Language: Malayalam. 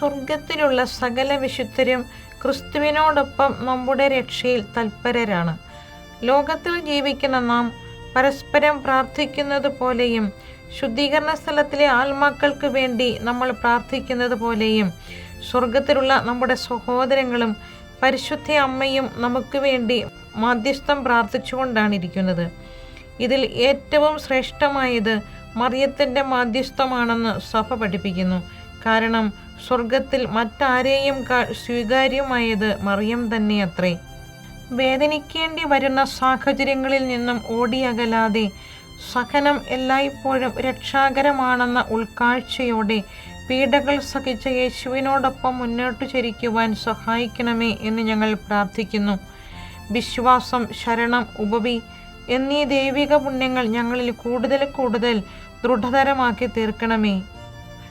ലോകത്തിലുള്ള സകല വിശുദ്ധരും ക്രിസ്തുവിനോടൊപ്പം നമ്മുടെ രക്ഷയിൽ തൽപരരാണ്. ലോകത്തിൽ ജീവിക്കുന്ന നാം പരസ്പരം പ്രാർത്ഥിക്കുന്നത് പോലെയും ശുദ്ധീകരണ സ്ഥലത്തിലെ ആത്മാക്കൾക്ക് വേണ്ടി നമ്മൾ പ്രാർത്ഥിക്കുന്നത് പോലെയും സ്വർഗത്തിലുള്ള നമ്മുടെ സഹോദരങ്ങളും പരിശുദ്ധ അമ്മയും നമുക്ക് വേണ്ടി മാധ്യസ്ഥം പ്രാർത്ഥിച്ചുകൊണ്ടാണ് ഇരിക്കുന്നത് ഇതിൽ ഏറ്റവും ശ്രേഷ്ഠമായത് മറിയത്തിന്റെ മാധ്യസ്ഥമാണെന്ന് സഭ പഠിപ്പിക്കുന്നു. കാരണം സ്വർഗത്തിൽ മറ്റാരെയും സ്വീകാര്യമായത് മറിയം തന്നെ അത്രേ വേദനിക്കേണ്ടി വരുന്ന സാഹചര്യങ്ങളിൽ നിന്നും ഓടിയകലാതെ സഹനം എല്ലായ്പ്പോഴും രക്ഷാകരമാണെന്ന ഉൾക്കാഴ്ചയോടെ പീഡകൾ സഹിച്ച യേശുവിനോടൊപ്പം മുന്നോട്ട് ചരിക്കുവാൻ സഹായിക്കണമേ എന്ന് ഞങ്ങൾ പ്രാർത്ഥിക്കുന്നു. വിശ്വാസം ശരണം ഉപവി എന്നീ ദൈവിക പുണ്യങ്ങൾ ഞങ്ങളിൽ കൂടുതൽ കൂടുതൽ ദൃഢതരമാക്കി തീർക്കണമേ.